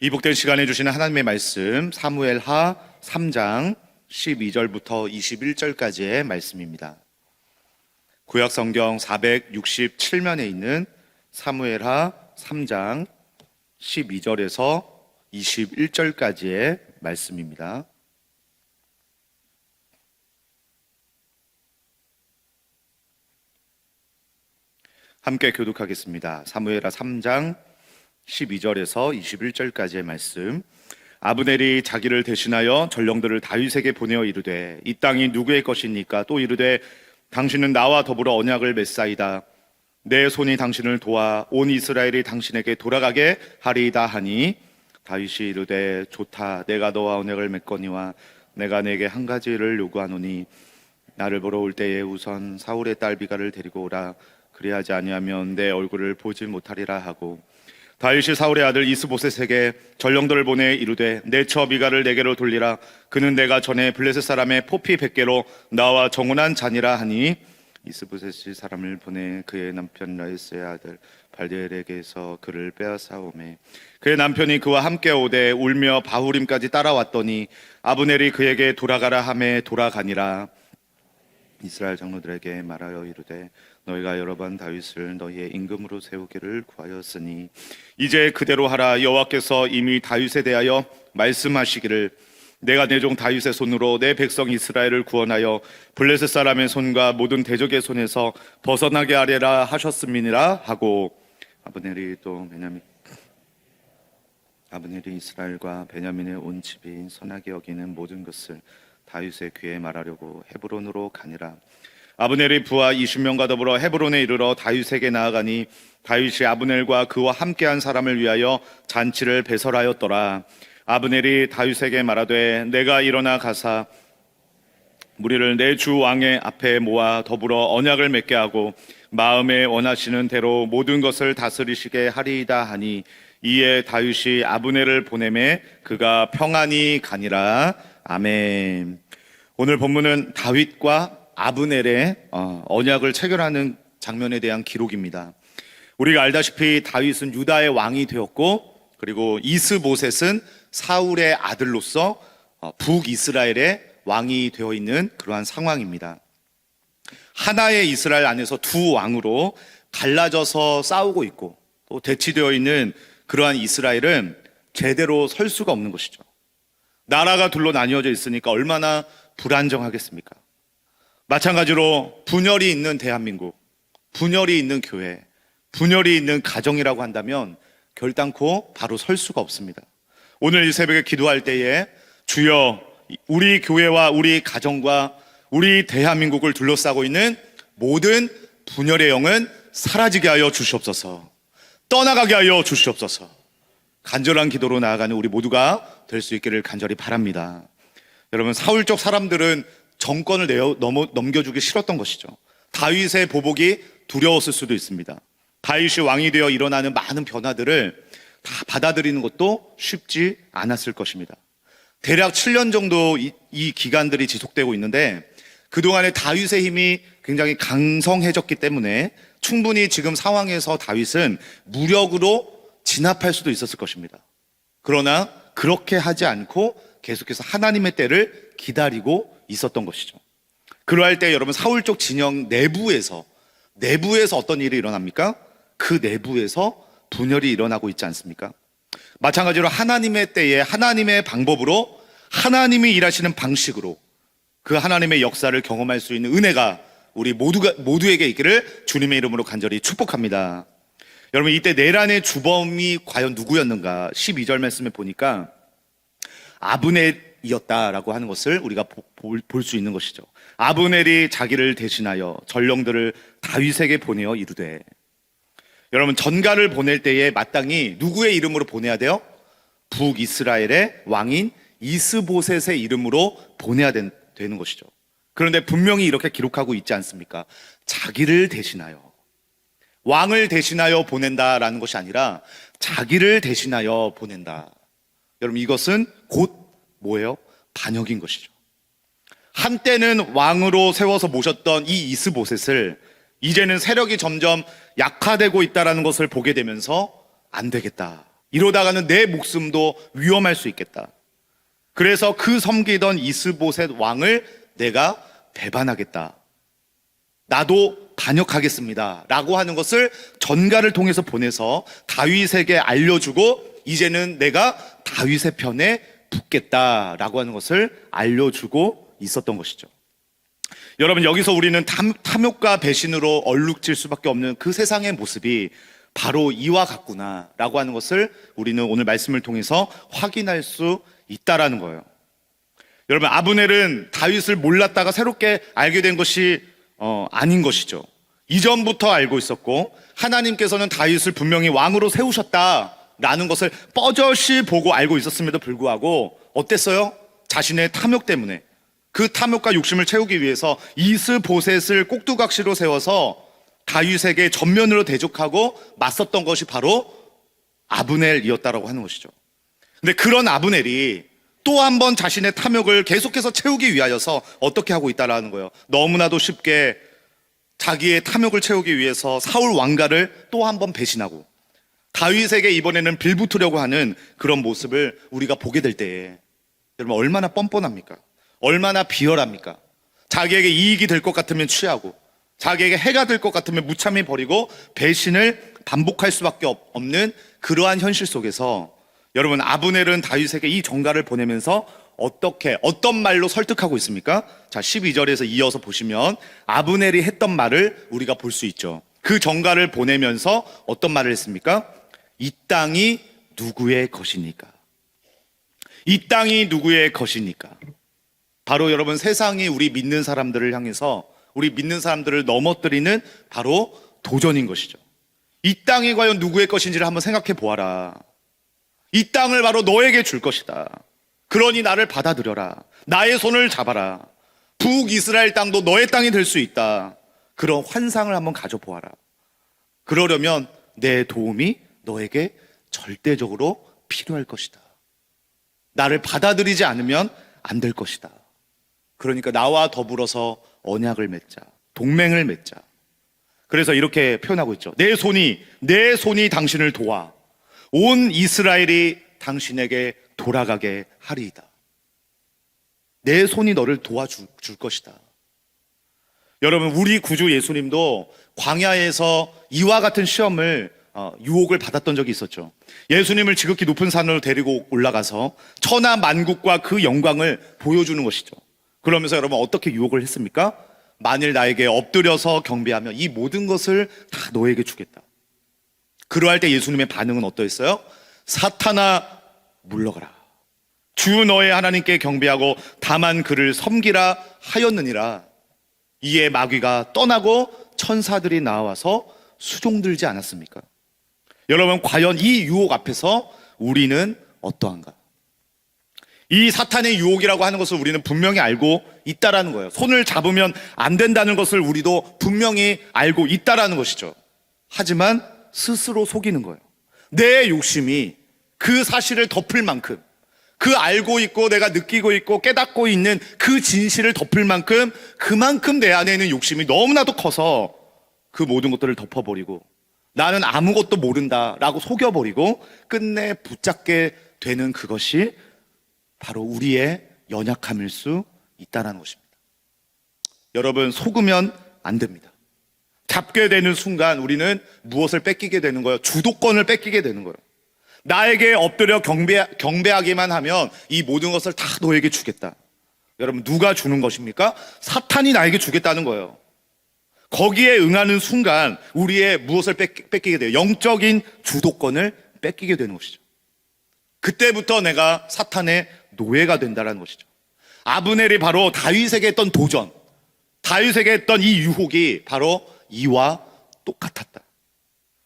이 복된 시간에 주시는 하나님의 말씀 사무엘하 3장 12절부터 21절까지의 말씀입니다. 구약 성경 467면에 있는 사무엘하 3장 12절에서 21절까지의 말씀입니다. 함께 교독하겠습니다. 사무엘하 3장 12절에서 21절까지의 말씀. 아브넬이 자기를 대신하여 전령들을 다윗에게 보내어 이르되 이 땅이 누구의 것입니까? 또 이르되 당신은 나와 더불어 언약을 맺사이다. 내 손이 당신을 도와 온 이스라엘이 당신에게 돌아가게 하리이다 하니 다윗이 이르되 좋다 내가 너와 언약을 맺거니와 내가 내게 한 가지를 요구하노니 나를 보러 올 때에 우선 사울의 딸 비가를 데리고 오라 그리하지 아니하면 내 얼굴을 보지 못하리라 하고 다윗이 사울의 아들 이스보셋에게 전령들을 보내 이르되 내처 비가를 내게로 돌리라. 그는 내가 전에 블레셋 사람의 포피 백개로 나와 정혼한 자니라 하니 이스보셋이 사람을 보내 그의 남편 라이스의 아들 발디엘에게서 그를 빼앗아오매. 그의 남편이 그와 함께 오되 울며 바후림까지 따라왔더니 아브넬이 그에게 돌아가라 함에 돌아가니라. 이스라엘 장로들에게 말하여 이르되 너희가 여러 번 다윗을 너희의 임금으로 세우기를 구하였으니 이제 그대로 하라 여호와께서 이미 다윗에 대하여 말씀하시기를 내가 내 종 다윗의 손으로 내 백성 이스라엘을 구원하여 블레셋 사람의 손과 모든 대적의 손에서 벗어나게 하리라 하셨음이니라 하고 아브넬이 또 베냐민 아브넬이 이스라엘과 베냐민의 온 집이 선하게 여기는 모든 것을 다윗의 귀에 말하려고 헤브론으로 가니라. 아브넬의 부하 20명과 더불어 헤브론에 이르러 다윗에게 나아가니 다윗이 아브넬과 그와 함께한 사람을 위하여 잔치를 배설하였더라. 아브넬이 다윗에게 말하되 내가 일어나 가사 무리를 내 주 왕의 앞에 모아 더불어 언약을 맺게 하고 마음에 원하시는 대로 모든 것을 다스리시게 하리이다 하니 이에 다윗이 아브넬을 보내매 그가 평안히 가니라 아멘. 오늘 본문은 다윗과 아브넬의 어, 언약을 체결하는 장면에 대한 기록입니다. 우리가 알다시피 다윗은 유다의 왕이 되었고 그리고 이스보셋은 사울의 아들로서 어, 북이스라엘의 왕이 되어 있는 그러한 상황입니다. 하나의 이스라엘 안에서 두 왕으로 갈라져서 싸우고 있고 또 대치되어 있는 그러한 이스라엘은 제대로 설 수가 없는 것이죠. 나라가 둘로 나뉘어져 있으니까 얼마나 불안정하겠습니까? 마찬가지로 분열이 있는 대한민국, 분열이 있는 교회, 분열이 있는 가정이라고 한다면 결단코 바로 설 수가 없습니다. 오늘 이 새벽에 기도할 때에 주여 우리 교회와 우리 가정과 우리 대한민국을 둘러싸고 있는 모든 분열의 영은 사라지게 하여 주시옵소서. 떠나가게 하여 주시옵소서. 간절한 기도로 나아가는 우리 모두가 될 수 있기를 간절히 바랍니다. 여러분 사울적 사람들은 정권을 내어 넘어, 넘겨주기 싫었던 것이죠. 다윗의 보복이 두려웠을 수도 있습니다. 다윗이 왕이 되어 일어나는 많은 변화들을 다 받아들이는 것도 쉽지 않았을 것입니다. 대략 7년 정도 이, 이 기간들이 지속되고 있는데 그동안에 다윗의 힘이 굉장히 강성해졌기 때문에 충분히 지금 상황에서 다윗은 무력으로 진압할 수도 있었을 것입니다. 그러나 그렇게 하지 않고 계속해서 하나님의 때를 기다리고 있었던 것이죠. 그러할 때 여러분 사울 쪽 진영 내부에서 내부에서 어떤 일이 일어납니까? 그 내부에서 분열이 일어나고 있지 않습니까? 마찬가지로 하나님의 때에 하나님의 방법으로 하나님이 일하시는 방식으로 그 하나님의 역사를 경험할 수 있는 은혜가 우리 모두가 모두에게 있기를 주님의 이름으로 간절히 축복합니다. 여러분 이때 내란의 주범이 과연 누구였는가? 12절 말씀에 보니까 아브넬 이었다라고 하는 것을 우리가 볼 수 있는 것이죠. 아브넬이 자기를 대신하여 전령들을 다윗에게 보내어 이르되 여러분 전가를 보낼 때에 마땅히 누구의 이름으로 보내야 돼요? 북이스라엘의 왕인 이스보셋의 이름으로 보내야 된, 되는 것이죠. 그런데 분명히 이렇게 기록하고 있지 않습니까? 자기를 대신하여 왕을 대신하여 보낸다라는 것이 아니라 자기를 대신하여 보낸다. 여러분 이것은 곧 뭐예요? 반역인 것이죠. 한때는 왕으로 세워서 모셨던 이 이스보셋을 이제는 세력이 점점 약화되고 있다라는 것을 보게 되면서 안 되겠다. 이러다가는 내 목숨도 위험할 수 있겠다. 그래서 그 섬기던 이스보셋 왕을 내가 배반하겠다. 나도 반역하겠습니다. 라고 하는 것을 전가를 통해서 보내서 다윗에게 알려주고 이제는 내가 다윗의 편에 붙겠다라고 하는 것을 알려주고 있었던 것이죠. 여러분 여기서 우리는 탐, 탐욕과 배신으로 얼룩질 수밖에 없는 그 세상의 모습이 바로 이와 같구나라고 하는 것을 우리는 오늘 말씀을 통해서 확인할 수 있다라는 거예요. 여러분 아브넬은 다윗을 몰랐다가 새롭게 알게 된 것이 어, 아닌 것이죠. 이전부터 알고 있었고 하나님께서는 다윗을 분명히 왕으로 세우셨다 라는 것을 뻐젓이 보고 알고 있었음에도 불구하고 어땠어요? 자신의 탐욕 때문에 그 탐욕과 욕심을 채우기 위해서 이스보셋을 꼭두각시로 세워서 다윗에게 전면으로 대적하고 맞섰던 것이 바로 아브넬이었다라고 하는 것이죠. 근데 그런 아브넬이 또 한 번 자신의 탐욕을 계속해서 채우기 위하여서 어떻게 하고 있다라는 거예요. 너무나도 쉽게 자기의 탐욕을 채우기 위해서 사울 왕가를 또 한 번 배신하고 다윗에게 이번에는 빌붙으려고 하는 그런 모습을 우리가 보게 될 때에 여러분 얼마나 뻔뻔합니까? 얼마나 비열합니까? 자기에게 이익이 될 것 같으면 취하고 자기에게 해가 될 것 같으면 무참히 버리고 배신을 반복할 수밖에 없- 없는 그러한 현실 속에서 여러분 아브넬은 다윗에게 이 전가를 보내면서 어떻게 어떤 말로 설득하고 있습니까? 자 12절에서 이어서 보시면 아브넬이 했던 말을 우리가 볼 수 있죠. 그 전가를 보내면서 어떤 말을 했습니까? 이 땅이 누구의 것이니까? 이 땅이 누구의 것이니까? 바로 여러분 세상이 우리 믿는 사람들을 향해서 우리 믿는 사람들을 넘어뜨리는 바로 도전인 것이죠. 이 땅이 과연 누구의 것인지를 한번 생각해 보아라. 이 땅을 바로 너에게 줄 것이다. 그러니 나를 받아들여라. 나의 손을 잡아라. 북이스라엘 땅도 너의 땅이 될 수 있다. 그런 환상을 한번 가져보아라. 그러려면 내 도움이 너에게 절대적으로 필요할 것이다. 나를 받아들이지 않으면 안 될 것이다. 그러니까 나와 더불어서 언약을 맺자. 동맹을 맺자. 그래서 이렇게 표현하고 있죠. 내 손이, 내 손이 당신을 도와. 온 이스라엘이 당신에게 돌아가게 하리이다. 내 손이 너를 도와줄 줄 것이다. 여러분, 우리 구주 예수님도 광야에서 이와 같은 시험을 어, 유혹을 받았던 적이 있었죠. 예수님을 지극히 높은 산으로 데리고 올라가서 천하 만국과 그 영광을 보여주는 것이죠. 그러면서 여러분 어떻게 유혹을 했습니까? 만일 나에게 엎드려서 경배하면 이 모든 것을 다 너에게 주겠다. 그러할 때 예수님의 반응은 어떠했어요? 사탄아 물러가라. 주 너의 하나님께 경배하고 다만 그를 섬기라 하였느니라. 이에 마귀가 떠나고 천사들이 나와서 수종들지 않았습니까? 여러분 과연 이 유혹 앞에서 우리는 어떠한가? 이 사탄의 유혹이라고 하는 것을 우리는 분명히 알고 있다라는 거예요. 손을 잡으면 안 된다는 것을 우리도 분명히 알고 있다라는 것이죠. 하지만 스스로 속이는 거예요. 내 욕심이 그 사실을 덮을 만큼 그 알고 있고 내가 느끼고 있고 깨닫고 있는 그 진실을 덮을 만큼 그만큼 내 안에 있는 욕심이 너무나도 커서 그 모든 것들을 덮어버리고 나는 아무것도 모른다 라고 속여버리고 끝내 붙잡게 되는 그것이 바로 우리의 연약함일 수 있다는 것입니다. 여러분, 속으면 안 됩니다. 잡게 되는 순간 우리는 무엇을 뺏기게 되는 거예요? 주도권을 뺏기게 되는 거예요. 나에게 엎드려 경배, 경배하기만 하면 이 모든 것을 다 너에게 주겠다. 여러분, 누가 주는 것입니까? 사탄이 나에게 주겠다는 거예요. 거기에 응하는 순간 우리의 무엇을 뺏, 뺏기게 돼요? 영적인 주도권을 뺏기게 되는 것이죠. 그때부터 내가 사탄의 노예가 된다는 것이죠. 아브넬이 바로 다윗에게 했던 도전, 다윗에게 했던 이 유혹이 바로 이와 똑같았다.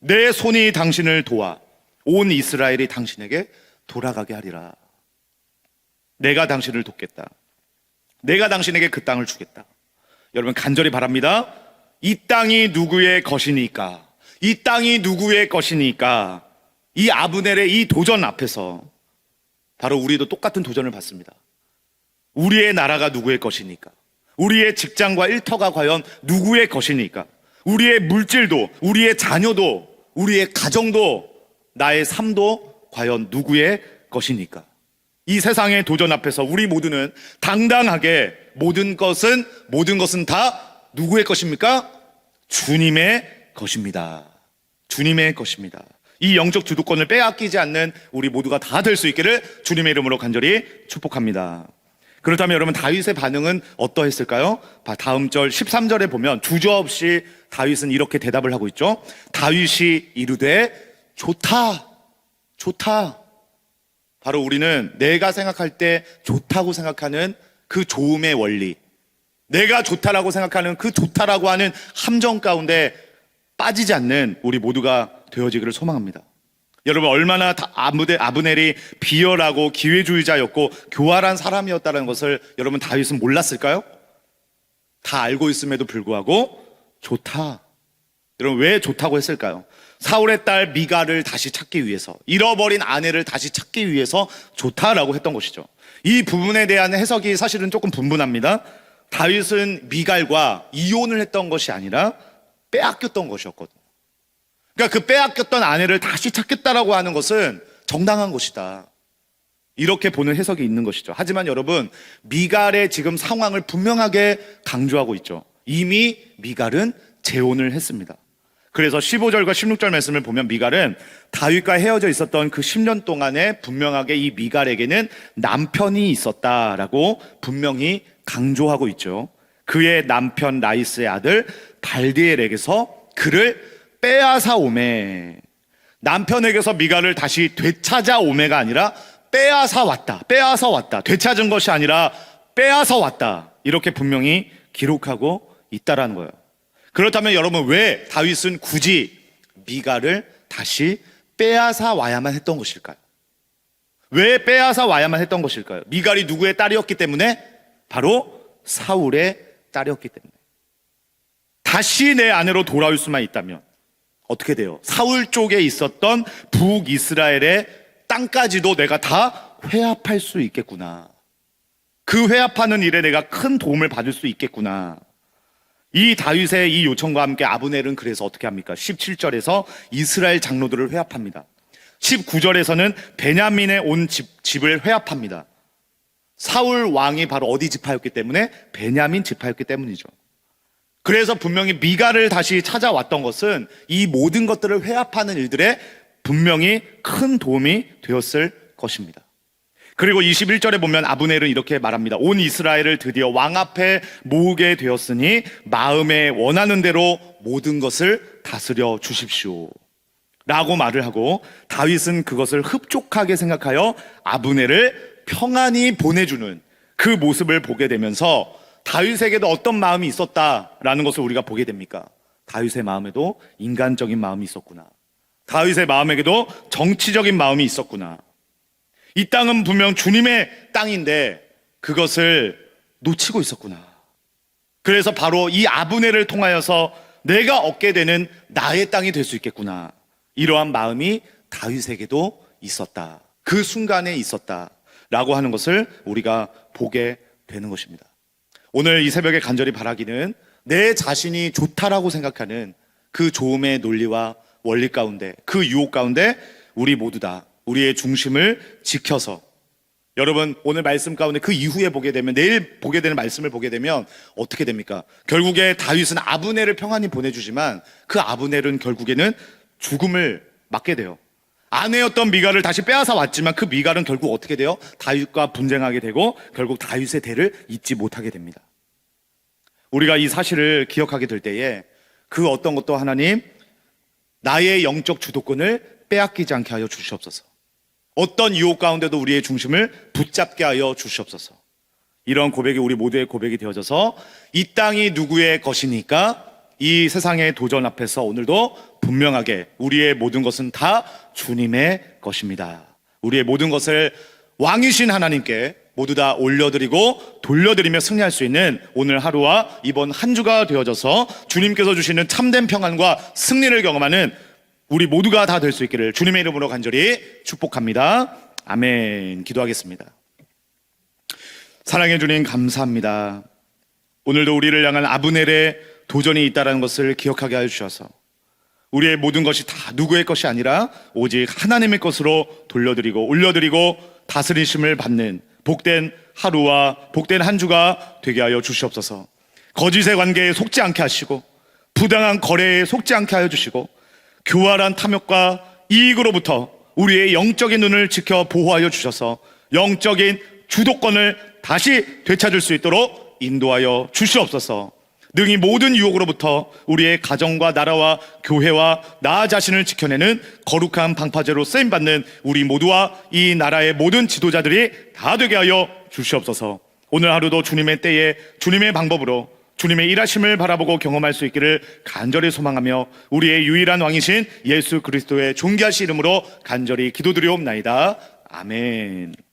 내 손이 당신을 도와 온 이스라엘이 당신에게 돌아가게 하리라. 내가 당신을 돕겠다. 내가 당신에게 그 땅을 주겠다. 여러분 간절히 바랍니다. 이 땅이 누구의 것이니까? 이 땅이 누구의 것이니까? 이 아브넬의 이 도전 앞에서 바로 우리도 똑같은 도전을 받습니다. 우리의 나라가 누구의 것이니까? 우리의 직장과 일터가 과연 누구의 것이니까? 우리의 물질도, 우리의 자녀도, 우리의 가정도, 나의 삶도 과연 누구의 것입니까? 이 세상의 도전 앞에서 우리 모두는 당당하게 모든 것은 모든 것은 다 누구의 것입니까? 주님의 것입니다. 주님의 것입니다. 이 영적 주도권을 빼앗기지 않는 우리 모두가 다 될 수 있기를 주님의 이름으로 간절히 축복합니다. 그렇다면 여러분 다윗의 반응은 어떠했을까요? 바- 다음 절 13절에 보면 주저없이 다윗은 이렇게 대답을 하고 있죠. 다윗이 이르되 좋다. 좋다. 바로 우리는 내가 생각할 때 좋다고 생각하는 그 좋음의 원리, 내가 좋다라고 생각하는 그 좋다라고 하는 함정 가운데 빠지지 않는 우리 모두가 되어지기를 소망합니다. 여러분 얼마나 다- 아무데 아브넬이 비열하고 기회주의자였고 교활한 사람이었다는 것을 여러분 다윗은 몰랐을까요? 다 알고 있음에도 불구하고 좋다. 여러분 왜 좋다고 했을까요? 사울의 딸 미가를 다시 찾기 위해서 잃어버린 아내를 다시 찾기 위해서 좋다라고 했던 것이죠. 이 부분에 대한 해석이 사실은 조금 분분합니다. 다윗은 미갈과 이혼을 했던 것이 아니라 빼앗겼던 것이었거든요. 그러니까 그 빼앗겼던 아내를 다시 찾겠다라고 하는 것은 정당한 것이다. 이렇게 보는 해석이 있는 것이죠. 하지만 여러분, 미갈의 지금 상황을 분명하게 강조하고 있죠. 이미 미갈은 재혼을 했습니다. 그래서 15절과 16절 말씀을 보면 미갈은 다윗과 헤어져 있었던 그 10년 동안에 분명하게 이 미갈에게는 남편이 있었다라고 분명히 강조하고 있죠. 그의 남편 라이스의 아들 발디엘에게서 그를 빼앗아 오매. 남편에게서 미갈을 다시 되찾아 오매가 아니라 빼앗아 왔다. 빼앗아 왔다. 되찾은 것이 아니라 빼앗아 왔다. 이렇게 분명히 기록하고 있다라는 거예요. 그렇다면 여러분 왜 다윗은 굳이 미갈을 다시 빼앗아 와야만 했던 것일까요? 왜 빼앗아 와야만 했던 것일까요? 미갈이 누구의 딸이었기 때문에 바로 사울의 딸이었기 때문에 다시 내 아내로 돌아올 수만 있다면 어떻게 돼요? 사울 쪽에 있었던 북이스라엘의 땅까지도 내가 다 회합할 수 있겠구나. 그 회합하는 일에 내가 큰 도움을 받을 수 있겠구나. 이 다윗의 이 요청과 함께 아브넬은 그래서 어떻게 합니까? 17절에서 이스라엘 장로들을 회합합니다. 19절에서는 베냐민의 온 집, 집을 회합합니다. 사울 왕이 바로 어디 지파였기 때문에 베냐민 지파였기 때문이죠. 그래서 분명히 미가를 다시 찾아왔던 것은 이 모든 것들을 회합하는 일들에 분명히 큰 도움이 되었을 것입니다. 그리고 21절에 보면 아브넬은 이렇게 말합니다. 온 이스라엘을 드디어 왕 앞에 모으게 되었으니 마음에 원하는 대로 모든 것을 다스려 주십시오. 라고 말을 하고 다윗은 그것을 흡족하게 생각하여 아브넬을 평안히 보내주는 그 모습을 보게 되면서 다윗에게도 어떤 마음이 있었다라는 것을 우리가 보게 됩니까? 다윗의 마음에도 인간적인 마음이 있었구나. 다윗의 마음에게도 정치적인 마음이 있었구나. 이 땅은 분명 주님의 땅인데 그것을 놓치고 있었구나. 그래서 바로 이 아브넬을 통하여서 내가 얻게 되는 나의 땅이 될 수 있겠구나. 이러한 마음이 다윗에게도 있었다. 그 순간에 있었다. 라고 하는 것을 우리가 보게 되는 것입니다. 오늘 이 새벽에 간절히 바라기는 내 자신이 좋다라고 생각하는 그 좋음의 논리와 원리 가운데 그 유혹 가운데 우리 모두 다 우리의 중심을 지켜서 여러분 오늘 말씀 가운데 그 이후에 보게 되면 내일 보게 되는 말씀을 보게 되면 어떻게 됩니까? 결국에 다윗은 아브넬을 평안히 보내주지만 그 아브넬은 결국에는 죽음을 맞게 돼요. 아내였던 미갈을 다시 빼앗아 왔지만 그 미갈은 결국 어떻게 돼요? 다윗과 분쟁하게 되고 결국 다윗의 대를 잊지 못하게 됩니다. 우리가 이 사실을 기억하게 될 때에 그 어떤 것도 하나님 나의 영적 주도권을 빼앗기지 않게 하여 주시옵소서. 어떤 유혹 가운데도 우리의 중심을 붙잡게 하여 주시옵소서. 이런 고백이 우리 모두의 고백이 되어져서 이 땅이 누구의 것이니까 이 세상의 도전 앞에서 오늘도 분명하게 우리의 모든 것은 다 주님의 것입니다. 우리의 모든 것을 왕이신 하나님께 모두 다 올려드리고 돌려드리며 승리할 수 있는 오늘 하루와 이번 한 주가 되어져서 주님께서 주시는 참된 평안과 승리를 경험하는 우리 모두가 다 될 수 있기를 주님의 이름으로 간절히 축복합니다. 아멘. 기도하겠습니다. 사랑해 주님 감사합니다. 오늘도 우리를 향한 아브넬의 도전이 있다는 것을 기억하게 하여 주셔서 우리의 모든 것이 다 누구의 것이 아니라 오직 하나님의 것으로 돌려드리고 올려드리고 다스리심을 받는 복된 하루와 복된 한 주가 되게 하여 주시옵소서. 거짓의 관계에 속지 않게 하시고 부당한 거래에 속지 않게 하여 주시고 교활한 탐욕과 이익으로부터 우리의 영적인 눈을 지켜 보호하여 주셔서 영적인 주도권을 다시 되찾을 수 있도록 인도하여 주시옵소서. 능히 모든 유혹으로부터 우리의 가정과 나라와 교회와 나 자신을 지켜내는 거룩한 방파제로 쓰임 받는 우리 모두와 이 나라의 모든 지도자들이 다 되게 하여 주시옵소서. 오늘 하루도 주님의 때에 주님의 방법으로 주님의 일하심을 바라보고 경험할 수 있기를 간절히 소망하며 우리의 유일한 왕이신 예수 그리스도의 존귀하신 이름으로 간절히 기도드리옵나이다. 아멘.